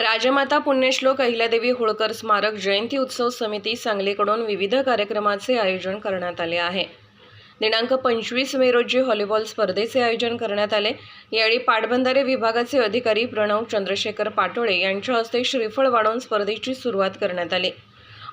राजमाता पुण्यश्लोक अहिल्यादेवी होळकर स्मारक जयंती उत्सव समिती सांगलीकडून विविध कार्यक्रमाचे आयोजन करण्यात आले आहे. दिनांक पंचवीस मे रोजी व्हॉलीबॉल स्पर्धेचे आयोजन करण्यात आले. यावेळी पाटबंधारे विभागाचे अधिकारी प्रणव चंद्रशेखर पाटोळे यांच्या हस्ते श्रीफळ वाढवून स्पर्धेची सुरुवात करण्यात आली.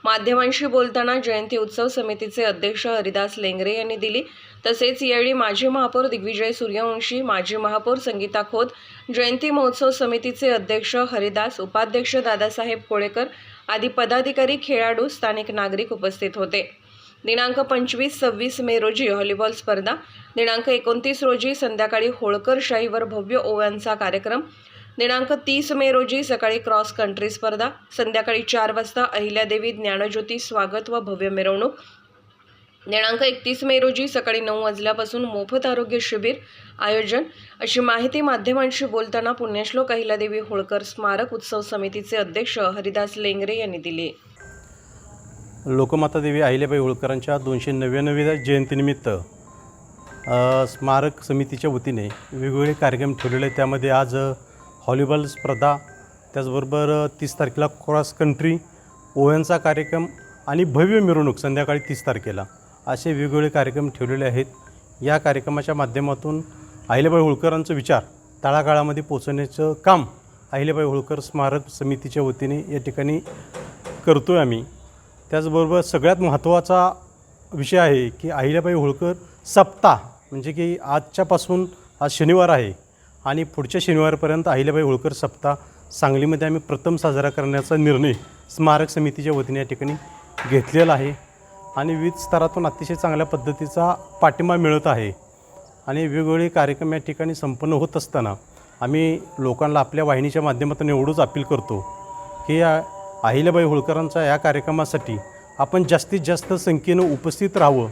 माध्यमांशी बोलताना जयंती उत्सव समितीचे अध्यक्ष हरिदास लेंगरे यांनी दिली. तसेच यावेळी माजी महापौर दिग्विजय सूर्यवंशी माजी महापौर संगीता खोत जयंती महोत्सव समितीचे अध्यक्ष हरिदास उपाध्यक्ष दादासाहेब कोळेकर आदी पदाधिकारी खेळाडू स्थानिक नागरिक उपस्थित होते. दिनांक पंचवीस सव्वीस मे रोजी व्हॉलीबॉल स्पर्धा. दिनांक एकोणतीस रोजी संध्याकाळी होळकर शाहीवर भव्य ओव्यांचा कार्यक्रम. दिनांक तीस मे रोजी सकाळी क्रॉस कंट्री स्पर्धा संध्याकाळी चार वाजता अहिल्यादेवी ज्ञानज्योती स्वागत व भव्य मिरवणूक. दिनांक एकतीस मे रोजी सकाळी नऊ वाजल्यापासून मोफत आरोग्य शिबिर आयोजन. अशी माहिती माध्यमांशी बोलताना पुण्यश्लोक अहिल्यादेवी होळकर स्मारक उत्सव समितीचे अध्यक्ष हरिदास लेंगरे यांनी दिली. लोकमाता देवी अहिल्याबाई होळकरांच्या दोनशे नव्याण्णव्या जयंतीनिमित्त स्मारक समितीच्या वतीने वेगवेगळे कार्यक्रम ठेवलेले आहेत. त्यामध्ये आज हॉलीबॉल स्पर्धा त्याचबरोबर तीस तारखेला क्रॉस कंट्री ओव्यांचा कार्यक्रम आणि भव्य मिरवणूक संध्याकाळी तीस तारखेला असे वेगवेगळे कार्यक्रम ठेवलेले आहेत. या कार्यक्रमाच्या माध्यमातून अहिल्याबाई होळकरांचं विचार तळागाळामध्ये पोचवण्याचं काम अहिल्याबाई होळकर स्मारक समितीच्या वतीने या ठिकाणी करतो आहे आम्ही. त्याचबरोबर सगळ्यात महत्त्वाचा विषय आहे की अहिल्याबाई होळकर सप्ताह म्हणजे की आजच्यापासून आज शनिवार आहे आणि पुढच्या शनिवारपर्यंत अहिल्याबाई होळकर सप्ताह सांगलीमध्ये आम्ही प्रथम साजरा करण्याचा निर्णय स्मारक समितीच्या वतीने या ठिकाणी घेतलेला आहे. आणि विविध स्तरातून अतिशय चांगल्या पद्धतीचा पाठिंबा मिळत आहे. आणि वेगवेगळे कार्यक्रम या ठिकाणी संपन्न होत असताना आम्ही लोकांना आपल्या वाहिनीच्या माध्यमातून एवढंच अपील करतो की या अहिल्याबाई होळकरांचा या कार्यक्रमासाठी आपण जास्तीत जास्त संख्येनं उपस्थित राहावं.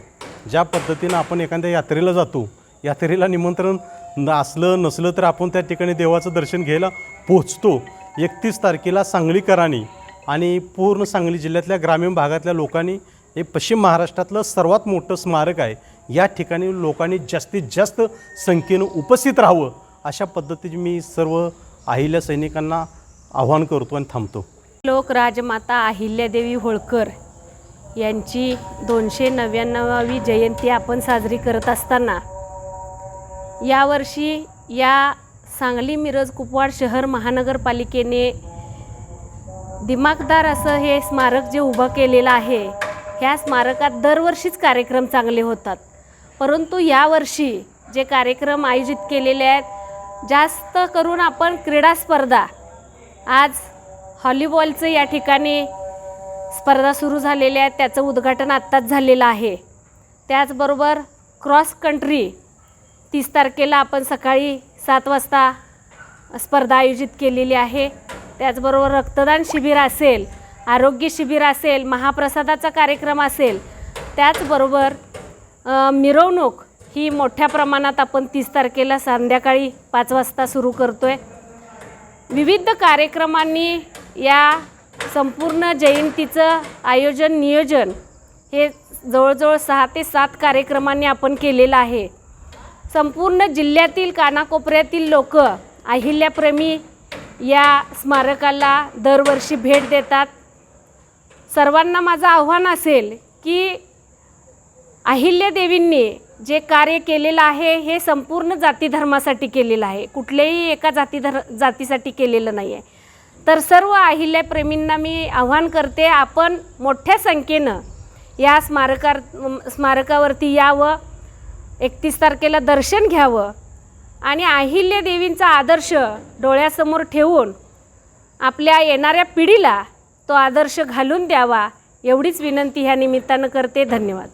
ज्या पद्धतीनं आपण एखाद्या यात्रेला जातो यात्रेला निमंत्रण न असलं नसलं तर आपण त्या ठिकाणी देवाचं दर्शन घ्यायला पोचतो. एकतीस तारखेला सांगलीकरांनी आणि पूर्ण सांगली जिल्ह्यातल्या ग्रामीण भागातल्या लोकांनी हे पश्चिम महाराष्ट्रातलं सर्वात मोठं स्मारक आहे. या ठिकाणी लोकांनी जास्तीत जास्त संख्येनं उपस्थित राहावं अशा पद्धतीने मी सर्व अहिल्या सैनिकांना आव्हान करतो आणि थांबतो. लोक राजमाता अहिल्यादेवी होळकर यांची दोनशे नव्याण्णवावी जयंती आपण साजरी करत असताना यावर्षी या सांगली मिरज कुपवाड शहर महानगरपालिकेने दिमागदार असं हे स्मारक जे उभं केलेलं आहे ह्या स्मारकात दरवर्षीच कार्यक्रम चांगले होतात. परंतु यावर्षी जे कार्यक्रम आयोजित केलेले आहेत जास्त करून आपण क्रीडा स्पर्धा. आज हॉलीबॉलचं या ठिकाणी स्पर्धा सुरू झालेल्या आहेत त्याचं उद्घाटन आत्ताच झालेलं आहे. त्याचबरोबर क्रॉस कंट्री तीस तारखेला आपण सकाळी सात वाजता स्पर्धा आयोजित केलेली आहे. त्याचबरोबर रक्तदान शिबिर असेल आरोग्य शिबिर असेल महाप्रसादाचा कार्यक्रम असेल त्याचबरोबर मिरवणूक ही मोठ्या प्रमाणात आपण तीस तारखेला संध्याकाळी पाच वाजता सुरू करतो आहे विविध कार्यक्रमांनी या संपूर्ण जयंतीचं आयोजन नियोजन हे जवळजवळ सहा ते सात कार्यक्रमांनी आपण केलेलं आहे. संपूर्ण जिल्ह्यातील कानाकोपऱ्यातील लोक अहिल्याप्रेमी या स्मारकाला दरवर्षी भेट देतात. सर्वांना माझं आव्हान असेल की अहिल्यादेवींनी जे कार्य केलेलं आहे हे संपूर्ण जातीधर्मासाठी केलेलं आहे. कुठल्याही एका जातीधर जातीसाठी केलेलं नाही आहे तर सर्व अहिल्याप्रेमींना मी आव्हान करते आपण मोठ्या संख्येनं या स्मारकार स्मारकावरती यावं. एकतीस तारखेला दर्शन घ्यावं आणि अहिल्यादेवींचा आदर्श डोळ्यासमोर ठेवून आपल्या येणाऱ्या पिढीला तो आदर्श घालून द्यावा एवढीच विनंती ह्या निमित्तानं करते. धन्यवाद.